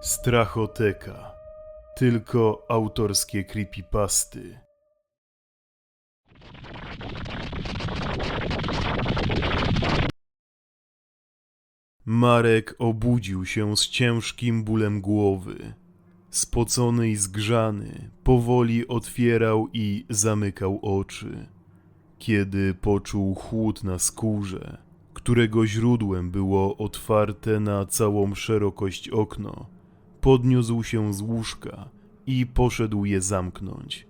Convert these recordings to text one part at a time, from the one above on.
Strachoteka. Tylko autorskie creepypasty. Marek obudził się z ciężkim bólem głowy. Spocony i zgrzany, powoli otwierał i zamykał oczy. Kiedy poczuł chłód na skórze, którego źródłem było otwarte na całą szerokość okno, podniósł się z łóżka i poszedł je zamknąć.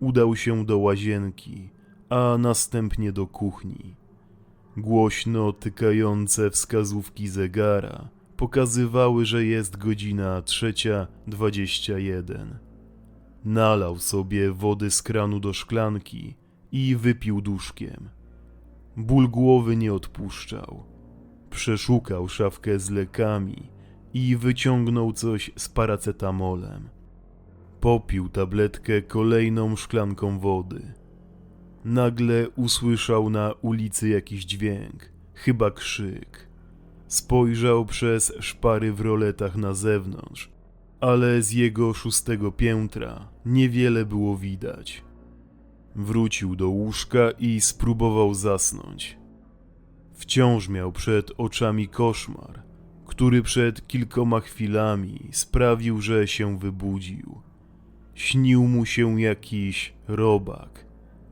Udał się do łazienki, a następnie do kuchni. Głośno tykające wskazówki zegara pokazywały, że jest godzina trzecia dwadzieścia jeden. Nalał sobie wody z kranu do szklanki i wypił duszkiem. Ból głowy nie odpuszczał. Przeszukał szafkę z lekami i wyciągnął coś z paracetamolem. Popił tabletkę kolejną szklanką wody. Nagle usłyszał na ulicy jakiś dźwięk, chyba krzyk. Spojrzał przez szpary w roletach na zewnątrz, ale z jego szóstego piętra niewiele było widać. Wrócił do łóżka i spróbował zasnąć. Wciąż miał przed oczami koszmar, który przed kilkoma chwilami sprawił, że się wybudził. Śnił mu się jakiś robak,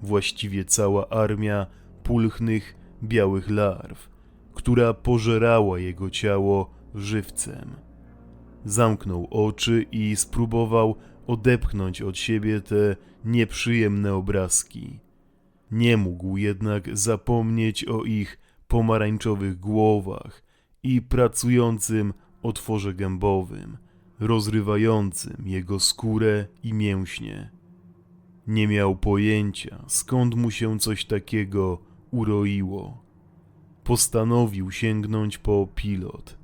właściwie cała armia pulchnych białych larw, która pożerała jego ciało żywcem. Zamknął oczy i spróbował odepchnąć od siebie te nieprzyjemne obrazki. Nie mógł jednak zapomnieć o ich pomarańczowych głowach i pracującym otworze gębowym, rozrywającym jego skórę i mięśnie. Nie miał pojęcia, skąd mu się coś takiego uroiło. Postanowił sięgnąć po pilot.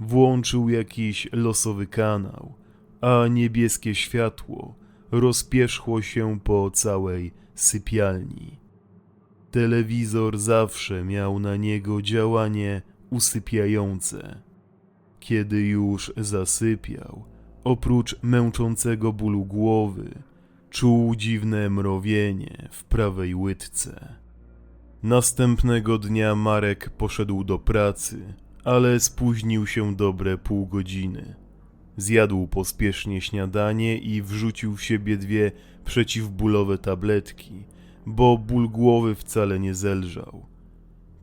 Włączył jakiś losowy kanał, a niebieskie światło rozpierzchło się po całej sypialni. Telewizor zawsze miał na niego działanie usypiające. Kiedy już zasypiał, oprócz męczącego bólu głowy, czuł dziwne mrowienie w prawej łydce. Następnego dnia Marek poszedł do pracy, ale spóźnił się dobre pół godziny. Zjadł pospiesznie śniadanie i wrzucił w siebie dwie przeciwbólowe tabletki, bo ból głowy wcale nie zelżał.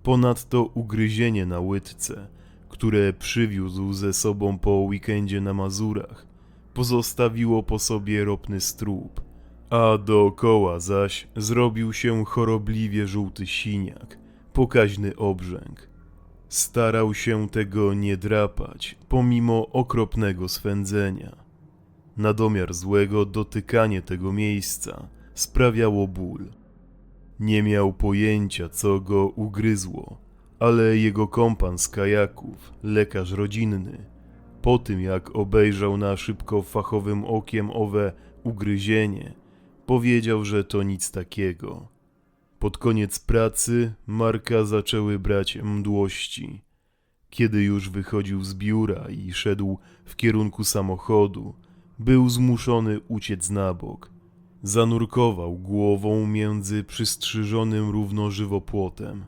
Ponadto ugryzienie na łydce, które przywiózł ze sobą po weekendzie na Mazurach, pozostawiło po sobie ropny strób, a dookoła zaś zrobił się chorobliwie żółty siniak, pokaźny obrzęk. Starał się tego nie drapać, pomimo okropnego swędzenia. Na domiar złego dotykanie tego miejsca sprawiało ból. Nie miał pojęcia, co go ugryzło, ale jego kompan z kajaków, lekarz rodzinny, po tym jak obejrzał na szybko fachowym okiem owe ugryzienie, powiedział, że to nic takiego. Pod koniec pracy Marka zaczęły brać mdłości. Kiedy już wychodził z biura i szedł w kierunku samochodu, był zmuszony uciec na bok. Zanurkował głową między przystrzyżonym równo żywopłotem.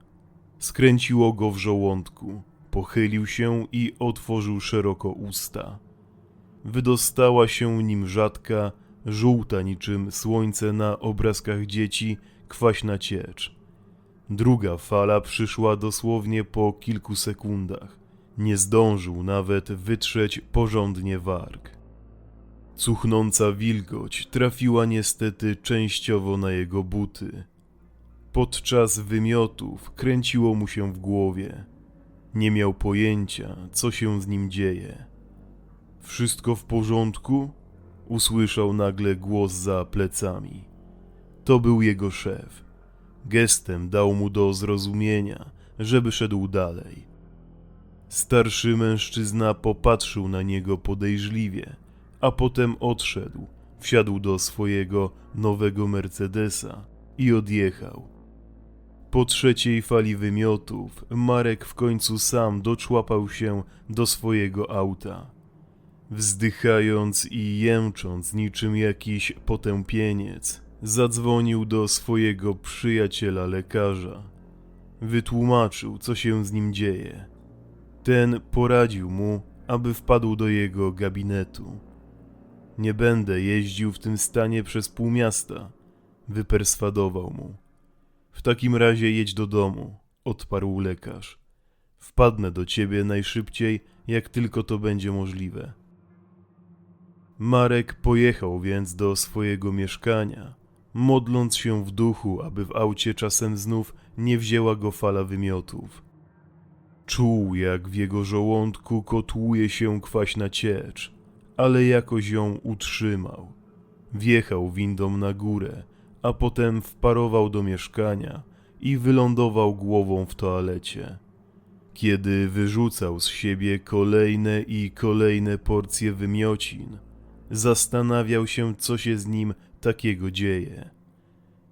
Skręciło go w żołądku, pochylił się i otworzył szeroko usta. Wydostała się nim rzadka, żółta niczym słońce na obrazkach dzieci, kwaśna ciecz. Druga fala przyszła dosłownie po kilku sekundach. Nie zdążył nawet wytrzeć porządnie warg. Cuchnąca wilgoć trafiła niestety częściowo na jego buty. Podczas wymiotów kręciło mu się w głowie. Nie miał pojęcia, co się z nim dzieje. Wszystko w porządku? Usłyszał nagle głos za plecami. To był jego szef. Gestem dał mu do zrozumienia, żeby szedł dalej. Starszy mężczyzna popatrzył na niego podejrzliwie, a potem odszedł, wsiadł do swojego nowego Mercedesa i odjechał. Po trzeciej fali wymiotów Marek w końcu sam doczłapał się do swojego auta. Wzdychając i jęcząc niczym jakiś potępieniec, zadzwonił do swojego przyjaciela lekarza. Wytłumaczył, co się z nim dzieje. Ten poradził mu, aby wpadł do jego gabinetu. Nie będę jeździł w tym stanie przez pół miasta, wyperswadował mu. W takim razie jedź do domu, odparł lekarz. Wpadnę do ciebie najszybciej, jak tylko to będzie możliwe. Marek pojechał więc do swojego mieszkania, modląc się w duchu, aby w aucie czasem znów nie wzięła go fala wymiotów. Czuł, jak w jego żołądku kotłuje się kwaśna ciecz, ale jakoś ją utrzymał. Wjechał windą na górę, a potem wparował do mieszkania i wylądował głową w toalecie. Kiedy wyrzucał z siebie kolejne i kolejne porcje wymiocin, zastanawiał się, co się z nim takiego dzieje.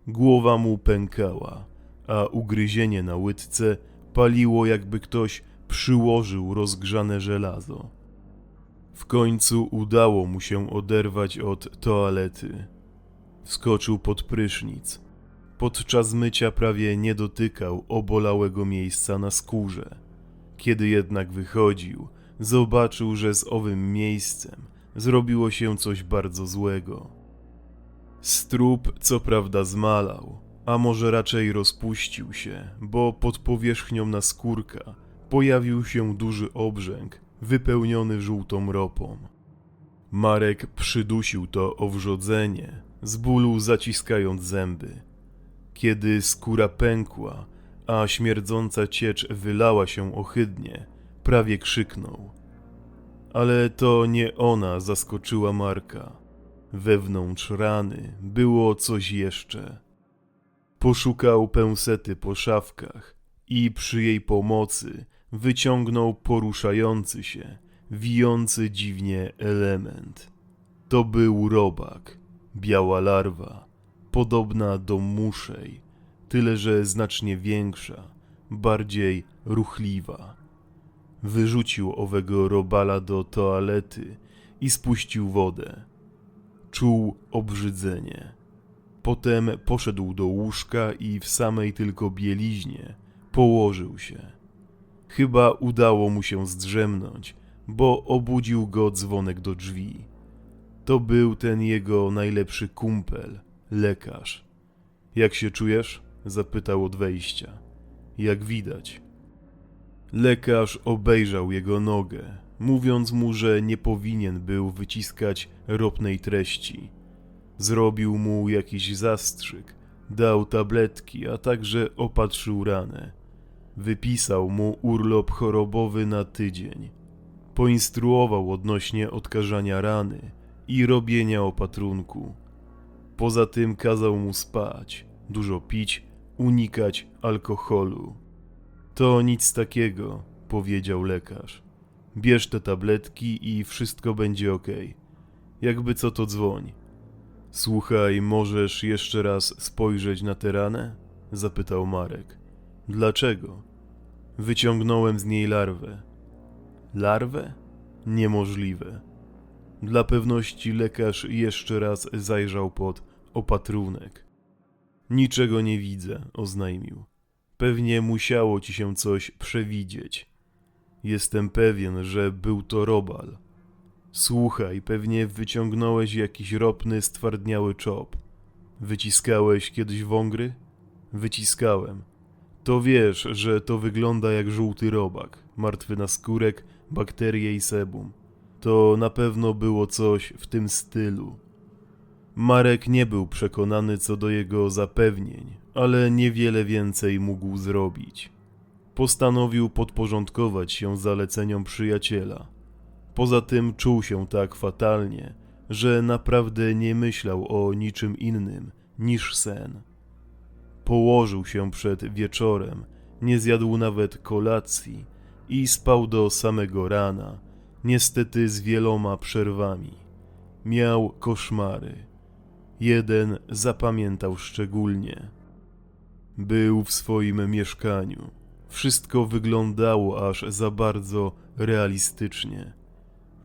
Głowa mu pękała, a ugryzienie na łydce paliło, jakby ktoś przyłożył rozgrzane żelazo. W końcu udało mu się oderwać od toalety. Wskoczył pod prysznic. Podczas mycia prawie nie dotykał obolałego miejsca na skórze. Kiedy jednak wychodził, zobaczył, że z owym miejscem zrobiło się coś bardzo złego. Strób co prawda zmalał, a może raczej rozpuścił się, bo pod powierzchnią naskórka pojawił się duży obrzęk wypełniony żółtą ropą. Marek przydusił to owrzodzenie, z bólu zaciskając zęby. Kiedy skóra pękła, a śmierdząca ciecz wylała się ohydnie, prawie krzyknął. Ale to nie ona zaskoczyła Marka. Wewnątrz rany było coś jeszcze. Poszukał pęsety po szafkach i przy jej pomocy wyciągnął poruszający się, wijący dziwnie element. To był robak, biała larwa, podobna do muszej, tyle że znacznie większa, bardziej ruchliwa. Wyrzucił owego robala do toalety i spuścił wodę. Czuł obrzydzenie. Potem poszedł do łóżka i w samej tylko bieliźnie położył się. Chyba udało mu się zdrzemnąć, bo obudził go dzwonek do drzwi. To był ten jego najlepszy kumpel, lekarz. Jak się czujesz? zapytał od wejścia. Jak widać. Lekarz obejrzał jego nogę, mówiąc mu, że nie powinien był wyciskać ropnej treści. Zrobił mu jakiś zastrzyk, dał tabletki, a także opatrzył ranę. Wypisał mu urlop chorobowy na tydzień. Poinstruował odnośnie odkażania rany i robienia opatrunku. Poza tym kazał mu spać, dużo pić, unikać alkoholu. To nic takiego, powiedział lekarz. Bierz te tabletki i wszystko będzie ok. Jakby co to dzwoń. Słuchaj, możesz jeszcze raz spojrzeć na tę ranę? zapytał Marek. Dlaczego? Wyciągnąłem z niej larwę. Larwę? Niemożliwe. Dla pewności lekarz jeszcze raz zajrzał pod opatrunek. Niczego nie widzę, oznajmił. Pewnie musiało ci się coś przewidzieć. Jestem pewien, że był to robal. Słuchaj, pewnie wyciągnąłeś jakiś ropny, stwardniały czop. Wyciskałeś kiedyś wągry? Wyciskałem. To wiesz, że to wygląda jak żółty robak, martwy naskórek, bakterie i sebum. To na pewno było coś w tym stylu. Marek nie był przekonany co do jego zapewnień, ale niewiele więcej mógł zrobić. Postanowił podporządkować się zaleceniom przyjaciela. Poza tym czuł się tak fatalnie, że naprawdę nie myślał o niczym innym niż sen. Położył się przed wieczorem, nie zjadł nawet kolacji i spał do samego rana, niestety z wieloma przerwami. Miał koszmary. Jeden zapamiętał szczególnie. Był w swoim mieszkaniu. Wszystko wyglądało aż za bardzo realistycznie.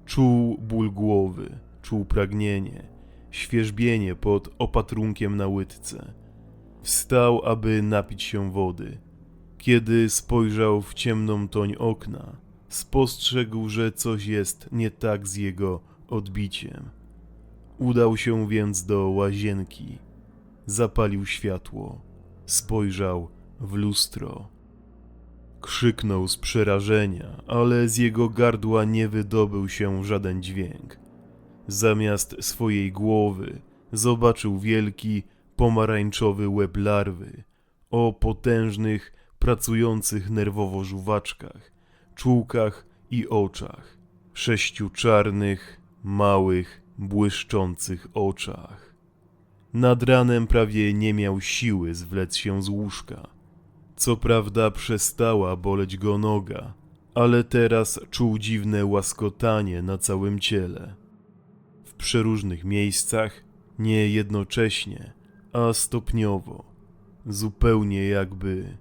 Czuł ból głowy, czuł pragnienie, świeżbienie pod opatrunkiem na łydce. Wstał, aby napić się wody. Kiedy spojrzał w ciemną toń okna, spostrzegł, że coś jest nie tak z jego odbiciem. Udał się więc do łazienki. Zapalił światło. Spojrzał w lustro. Krzyknął z przerażenia, ale z jego gardła nie wydobył się żaden dźwięk. Zamiast swojej głowy zobaczył wielki, pomarańczowy łeb larwy o potężnych, pracujących nerwowo żuwaczkach, czułkach i oczach. Sześciu czarnych, małych, błyszczących oczach. Nad ranem prawie nie miał siły zwlec się z łóżka. Co prawda przestała boleć go noga, ale teraz czuł dziwne łaskotanie na całym ciele. W przeróżnych miejscach, nie jednocześnie, a stopniowo, zupełnie jakby,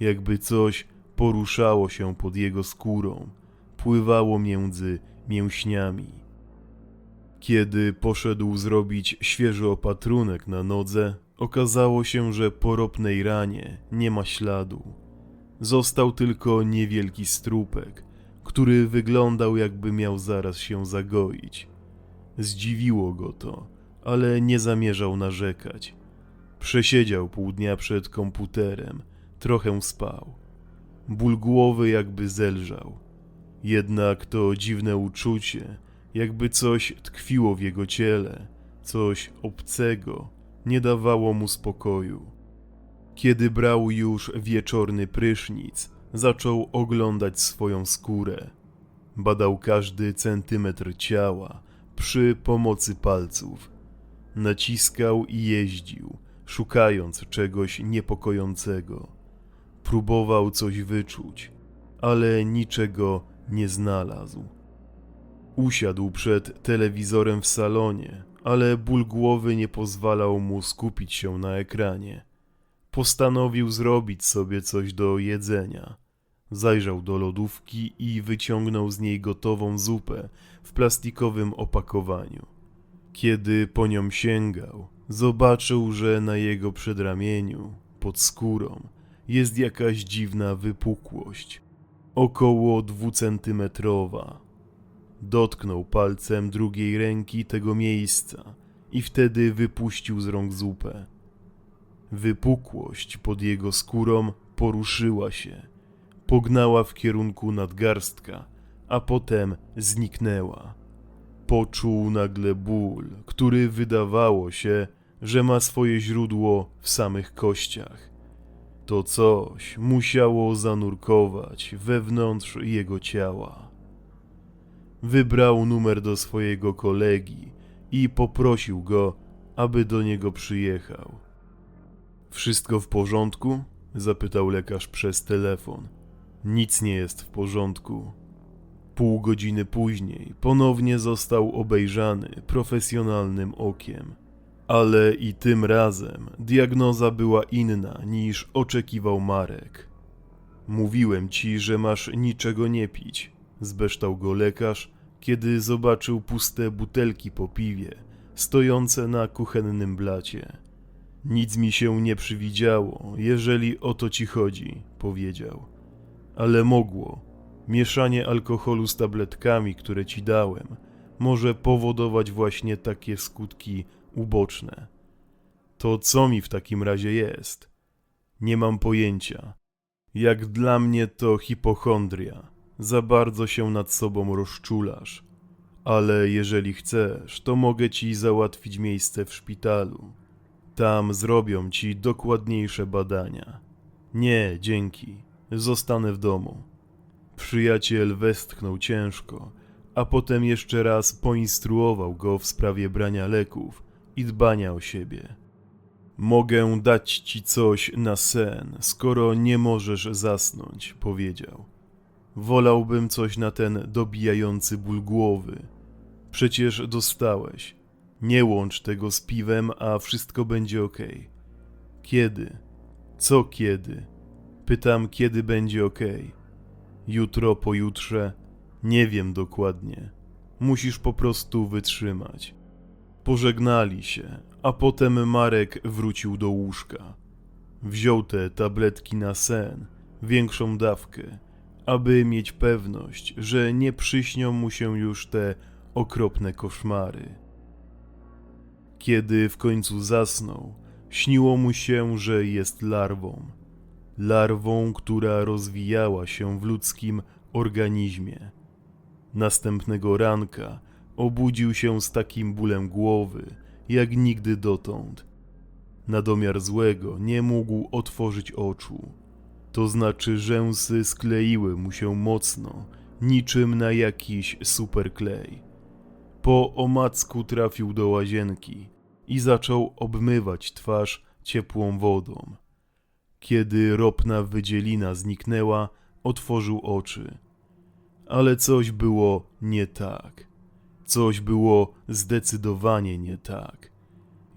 jakby coś poruszało się pod jego skórą, pływało między mięśniami. Kiedy poszedł zrobić świeży opatrunek na nodze, okazało się, że po ropnej ranie nie ma śladu. Został tylko niewielki strupek, który wyglądał jakby miał zaraz się zagoić. Zdziwiło go to, ale nie zamierzał narzekać. Przesiedział pół dnia przed komputerem, trochę spał. Ból głowy jakby zelżał. Jednak to dziwne uczucie, jakby coś tkwiło w jego ciele, coś obcego, nie dawało mu spokoju. Kiedy brał już wieczorny prysznic, zaczął oglądać swoją skórę. Badał każdy centymetr ciała przy pomocy palców. Naciskał i jeździł, szukając czegoś niepokojącego. Próbował coś wyczuć, ale niczego nie znalazł. Usiadł przed telewizorem w salonie, ale ból głowy nie pozwalał mu skupić się na ekranie. Postanowił zrobić sobie coś do jedzenia. Zajrzał do lodówki i wyciągnął z niej gotową zupę w plastikowym opakowaniu. Kiedy po nią sięgał, zobaczył, że na jego przedramieniu, pod skórą, jest jakaś dziwna wypukłość, około dwucentymetrowa. Dotknął palcem drugiej ręki tego miejsca i wtedy wypuścił z rąk zupę. Wypukłość pod jego skórą poruszyła się, pognała w kierunku nadgarstka, a potem zniknęła. Poczuł nagle ból, który wydawało się, że ma swoje źródło w samych kościach. To coś musiało zanurkować wewnątrz jego ciała. Wybrał numer do swojego kolegi i poprosił go, aby do niego przyjechał. Wszystko w porządku? zapytał lekarz przez telefon. Nic nie jest w porządku. Pół godziny później ponownie został obejrzany profesjonalnym okiem. Ale i tym razem diagnoza była inna niż oczekiwał Marek. Mówiłem ci, że masz niczego nie pić, zbeształ go lekarz, kiedy zobaczył puste butelki po piwie, stojące na kuchennym blacie. Nic mi się nie przywidziało, jeżeli o to ci chodzi, powiedział. Ale mogło. Mieszanie alkoholu z tabletkami, które ci dałem, może powodować właśnie takie skutki uboczne. To co mi w takim razie jest? Nie mam pojęcia. Jak dla mnie to hipochondria. Za bardzo się nad sobą rozczulasz. Ale jeżeli chcesz, to mogę ci załatwić miejsce w szpitalu. Tam zrobią ci dokładniejsze badania. Nie, dzięki. Zostanę w domu. Przyjaciel westchnął ciężko, a potem jeszcze raz poinstruował go w sprawie brania leków i dbania o siebie. Mogę dać ci coś na sen, skoro nie możesz zasnąć, powiedział. Wolałbym coś na ten dobijający ból głowy. Przecież dostałeś. Nie łącz tego z piwem, a wszystko będzie ok. Kiedy? Co kiedy? Pytam, kiedy będzie ok. Jutro, pojutrze? Nie wiem dokładnie. Musisz po prostu wytrzymać. Pożegnali się, a potem Marek wrócił do łóżka. Wziął te tabletki na sen, większą dawkę, aby mieć pewność, że nie przyśnią mu się już te okropne koszmary. Kiedy w końcu zasnął, śniło mu się, że jest larwą. Larwą, która rozwijała się w ludzkim organizmie. Następnego ranka obudził się z takim bólem głowy, jak nigdy dotąd. Na domiar złego nie mógł otworzyć oczu. To znaczy rzęsy skleiły mu się mocno, niczym na jakiś superklej. Po omacku trafił do łazienki i zaczął obmywać twarz ciepłą wodą. Kiedy ropna wydzielina zniknęła, otworzył oczy. Ale coś było nie tak. Coś było zdecydowanie nie tak.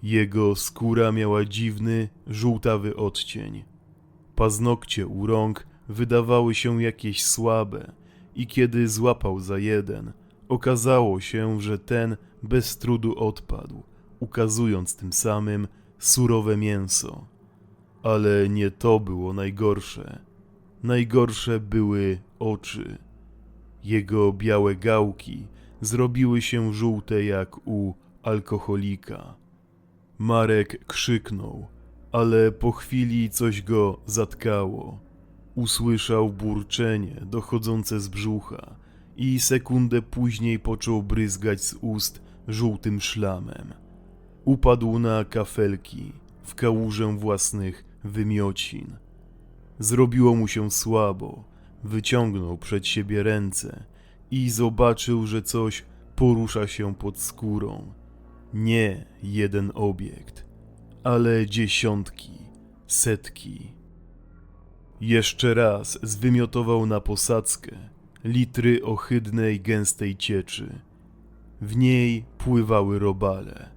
Jego skóra miała dziwny, żółtawy odcień. Paznokcie u rąk wydawały się jakieś słabe i kiedy złapał za jeden, okazało się, że ten bez trudu odpadł, ukazując tym samym surowe mięso. Ale nie to było najgorsze. Najgorsze były oczy. Jego białe gałki zrobiły się żółte jak u alkoholika. Marek krzyknął, ale po chwili coś go zatkało. Usłyszał burczenie dochodzące z brzucha i sekundę później począł bryzgać z ust żółtym szlamem. Upadł na kafelki w kałużę własnych wymiocin. Zrobiło mu się słabo. Wyciągnął przed siebie ręce i zobaczył, że coś porusza się pod skórą. Nie jeden obiekt, ale dziesiątki, setki. Jeszcze raz zwymiotował na posadzkę litry ohydnej, gęstej cieczy. W niej pływały robale,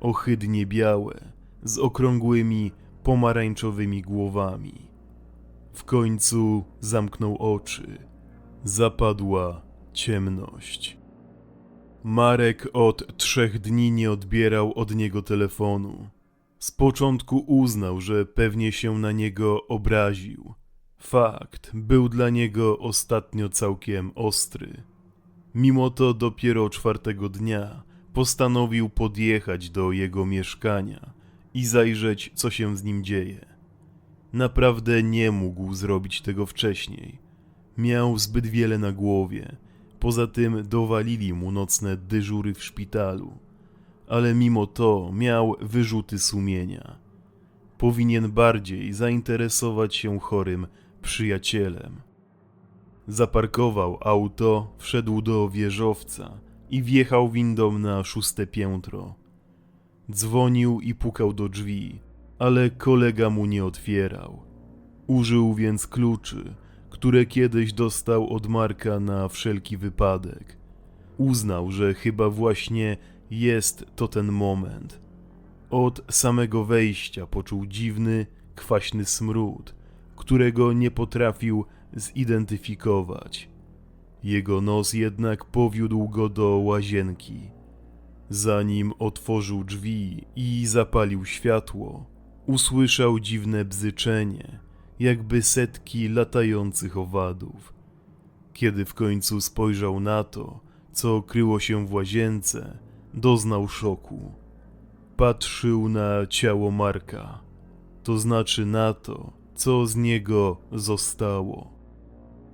ohydnie białe, z okrągłymi, pomarańczowymi głowami. W końcu zamknął oczy. Zapadła ciemność. Marek od trzech dni nie odbierał od niego telefonu. Z początku uznał, że pewnie się na niego obraził. Fakt był dla niego ostatnio całkiem ostry. Mimo to dopiero czwartego dnia postanowił podjechać do jego mieszkania i zajrzeć, co się z nim dzieje. Naprawdę nie mógł zrobić tego wcześniej. Miał zbyt wiele na głowie. Poza tym dowalili mu nocne dyżury w szpitalu. Ale mimo to miał wyrzuty sumienia. Powinien bardziej zainteresować się chorym przyjacielem. Zaparkował auto, wszedł do wieżowca i wjechał windą na szóste piętro. Dzwonił i pukał do drzwi, ale kolega mu nie otwierał. Użył więc kluczy, które kiedyś dostał od Marka na wszelki wypadek. Uznał, że chyba właśnie jest to ten moment. Od samego wejścia poczuł dziwny, kwaśny smród, którego nie potrafił zidentyfikować. Jego nos jednak powiódł go do łazienki. Zanim otworzył drzwi i zapalił światło, usłyszał dziwne bzyczenie, jakby setki latających owadów. Kiedy w końcu spojrzał na to, co kryło się w łazience, doznał szoku. Patrzył na ciało Marka, to znaczy na to, co z niego zostało.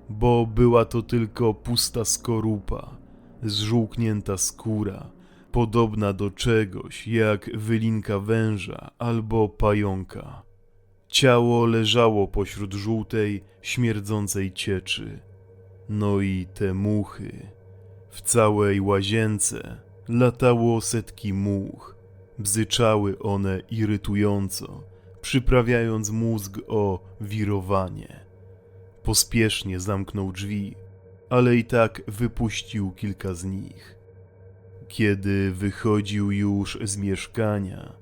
Bo była to tylko pusta skorupa, zżółknięta skóra, podobna do czegoś jak wylinka węża albo pająka. Ciało leżało pośród żółtej, śmierdzącej cieczy. No i te muchy. W całej łazience latało setki much. Bzyczały one irytująco, przyprawiając mózg o wirowanie. Pospiesznie zamknął drzwi, ale i tak wypuścił kilka z nich. Kiedy wychodził już z mieszkania,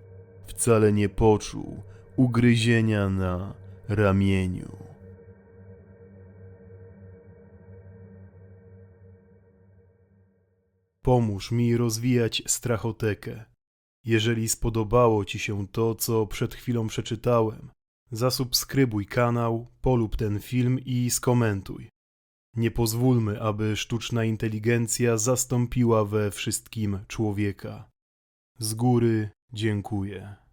wcale nie poczuł ugryzienia na ramieniu. Pomóż mi rozwijać strachotekę. Jeżeli spodobało Ci się to, co przed chwilą przeczytałem, zasubskrybuj kanał, polub ten film i skomentuj. Nie pozwólmy, aby sztuczna inteligencja zastąpiła we wszystkim człowieka. Z góry dziękuję.